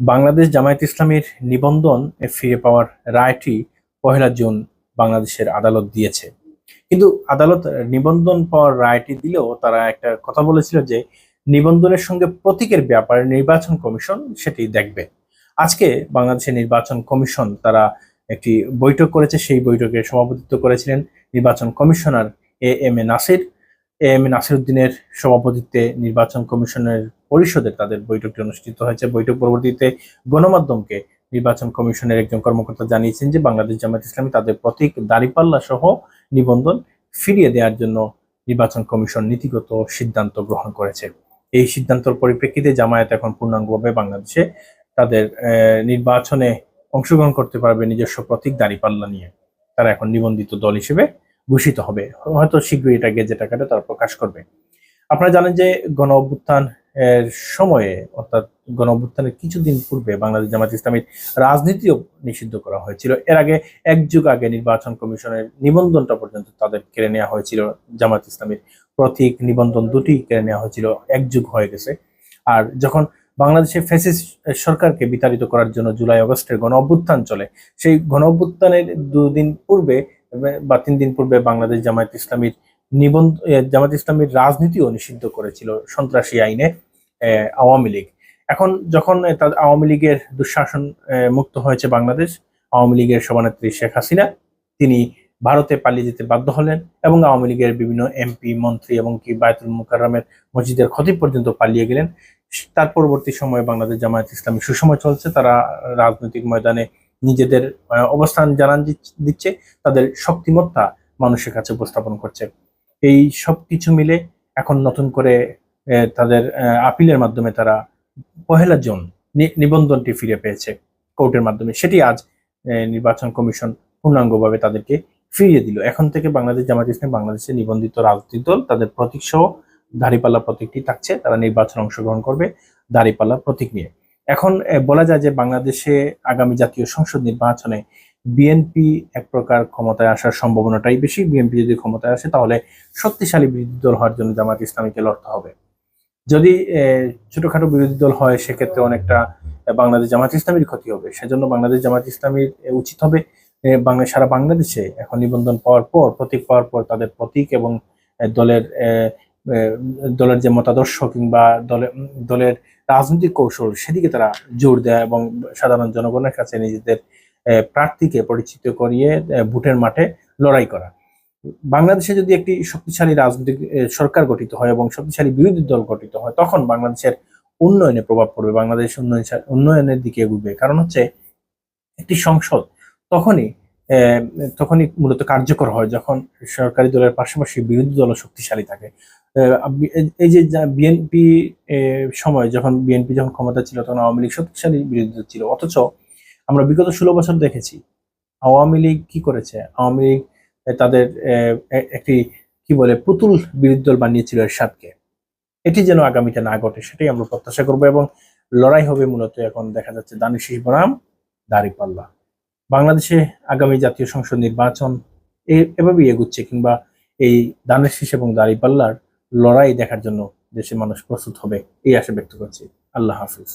বাংলাদেশ জামায়াত ইসলামীর নিবন্ধন ফিরে পাওয়ার রায়টি পহেলা জুন বাংলাদেশের আদালত দিয়েছে। কিন্তু আদালত নিবন্ধন পাওয়ার রায়টি দিলেও তারা একটা কথা বলেছিল যে নিবন্ধনের সঙ্গে প্রতীকের ব্যাপারে নির্বাচন কমিশন সেটি দেখবে। আজকে বাংলাদেশের নির্বাচন কমিশন তারা একটি বৈঠক করেছে, সেই বৈঠকে সভাপতিত্ব করেছিলেন নির্বাচন commissioner A M A Nasir. A M A নাসিরুদ্দিনের সভাপতিত্বে নির্বাচন কমিশনের পরিষদের তাদের বৈঠকটি অনুষ্ঠিত হয়েছে। বৈঠক পরবর্তীতে গণমাধ্যমকে নির্বাচন কমিশনের একজন কর্মকর্তা জানিয়েছেন যে বাংলাদেশ জামায়াত ইসলামী তাদের প্রতীক দাঁড়িপাল্লা সহ নিবন্ধন ফিরিয়ে দেওয়ার জন্য নির্বাচন কমিশন নীতিগত সিদ্ধান্ত গ্রহণ করেছে। এই সিদ্ধান্তর পরিপ্রেক্ষিতে জামায়াত এখন পূর্ণাঙ্গভাবে বাংলাদেশে তাদের নির্বাচনে অংশগ্রহণ করতে পারবে নিজস্ব প্রতীক দাঁড়িপাল্লা নিয়ে। তারা এখন নিবন্ধিত দল হিসেবে ঘোষিত হবে। হয়তো শীঘ্রই এটা গেজেট আকারে তারা প্রকাশ করবে। আপনারা জানেন যে গণ অভ্যুত্থান সময়ে, অর্থাৎ গণ অভ্যুত্থানের কিছুদিন পূর্বে বাংলাদেশ জামাত ইসলামীর রাজনীতিও নিষিদ্ধ করা হয়েছিল। এর আগে এক যুগ আগে নির্বাচন কমিশনের নিবন্ধনটা পর্যন্ত তাদের কেড়ে নেওয়া হয়েছিল। জামাত ইসলামীর প্রতীক নিবন্ধন দুটি কেড়ে নেওয়া হয়েছিল, এক যুগ হয়ে গেছে। আর যখন বাংলাদেশে ফ্যাসিস্ট সরকারকে বিতাড়িত করার জন্য জুলাই আগস্টের গণ অভ্যুত্থান চলে, সেই গণ অভ্যুত্থানের দুদিন পূর্বে বা তিন দিন পূর্বে বাংলাদেশ জামায়াত ইসলামীর নিবন্ধ জামাত ইসলামীর রাজনীতিও নিষিদ্ধ করেছিল সন্ত্রাসী আইনে আওয়ামী লীগ। এখন যখন আওয়ামী লীগের দুঃশাসন মুক্ত হয়েছে বাংলাদেশ, আওয়ামী লীগের সভানেত্রী শেখ হাসিনা, তিনি ভারতে পালিয়ে যেতে বাধ্য হলেন এবং আওয়ামী লীগের বিভিন্ন এমপি, মন্ত্রী এবং কি বায়তুল মুকাররমের মসজিদের ক্ষতি পর্যন্ত পালিয়ে গেলেন। তার পরবর্তী সময়ে বাংলাদেশ জামায়াত ইসলামী সুসময় চলছে, তারা রাজনৈতিক ময়দানে নিজেদের অবস্থান জানান দিচ্ছে, তাদের শক্তিমত্তা মানুষের কাছে উপস্থাপন করছে। এই সব কিছু মিলে এখন নতুন করে তাদের আপিলের মাধ্যমে তারা পহেলা জুন নিবন্ধনটি ফিরে পেয়েছে কোর্টের মাধ্যমে। সেটি আজ নির্বাচন কমিশন পূর্ণাঙ্গভাবে তাদেরকে ফিরিয়ে দিল। এখন থেকে বাংলাদেশ জামাত ইসলাম বাংলাদেশে নিবন্ধিত রাজনৈতিক দল, তাদের প্রতীক সহ দাঁড়িপাল্লা প্রতীকটি থাকছে। তারা নির্বাচন অংশগ্রহণ করবে দাঁড়িপাল্লা প্রতীক নিয়ে। এখন বলা যায় যে বাংলাদেশে আগামী জাতীয় সংসদ নির্বাচনে বিএনপি এক প্রকার ক্ষমতায় আসার সম্ভাবনাটাই বেশি। বিএনপি যদি ক্ষমতায় আসে, তাহলে শক্তিশালী বিরোধী দল হওয়ার জন্য জামাত ইসলামীকে লড়তে হবে। যদি ছোটখাটো বিরোধী দল হয়, সেক্ষেত্রে অনেকটা বাংলাদেশ জামাত ইসলামীর ক্ষতি হবে। সেজন্য বাংলাদেশ জামাত ইসলামীর উচিত হবে বাংলা, সারা বাংলাদেশে এখন নিবন্ধন পাওয়ার পর, প্রতীক পাওয়ার পর তাদের প্রতীক এবং দলের দলের যে মতাদর্শ কিংবা দলের দলের রাজনৈতিক কৌশল সেদিকে তারা জোর দেয় এবং সাধারণ জনগণের কাছে নিজেদের প্রার্থীকে পরিচিত করিয়ে ভোটের মাঠে লড়াই করা। বাংলাদেশে যদি একটি শক্তিশালী রাজনৈতিক সরকার গঠিত হয় এবং শক্তিশালী বিরোধী দল গঠিত হয়, তখন বাংলাদেশের উন্নয়নে প্রভাব পড়বে, বাংলাদেশ উন্নয়ন উন্নয়নের দিকে এগুবে। কারণ হচ্ছে, একটি সংসদ তখনই তখনই মূলত কার্যকর হয় যখন সরকারি দলের পাশাপাশি বিরোধী দলও শক্তিশালী থাকে। এই- যে বিএনপি সময় যখন বিএনপি যখন ক্ষমতা ছিল, তখন আওয়ামী লীগ শক্তিশালী বিরোধী ছিল। অথচ আমরা বিগত ষোলো বছর দেখেছি, আওয়ামী লীগ কি করেছে? আওয়ামী লীগ তাদের একটি, কি বলে, পুতুল বিরোধী দল বানিয়েছিল এরশাদকে। এটি যেন আগামীতে না ঘটে, সেটাই আমরা প্রত্যাশা করব এবং লড়াই হবে মূলত এখন দেখা যাচ্ছে দানিশ বনাম দাঁড়িপাল্লা বাংলাদেশে আগামী জাতীয় সংসদ নির্বাচন এভাবেই এগুচ্ছে, কিংবা এই দানের শীষ এবং দাঁড়িপাল্লার লড়াই দেখার জন্য দেশের মানুষ প্রস্তুত হবে এই আশা ব্যক্ত করছি। আল্লাহ হাফিজ।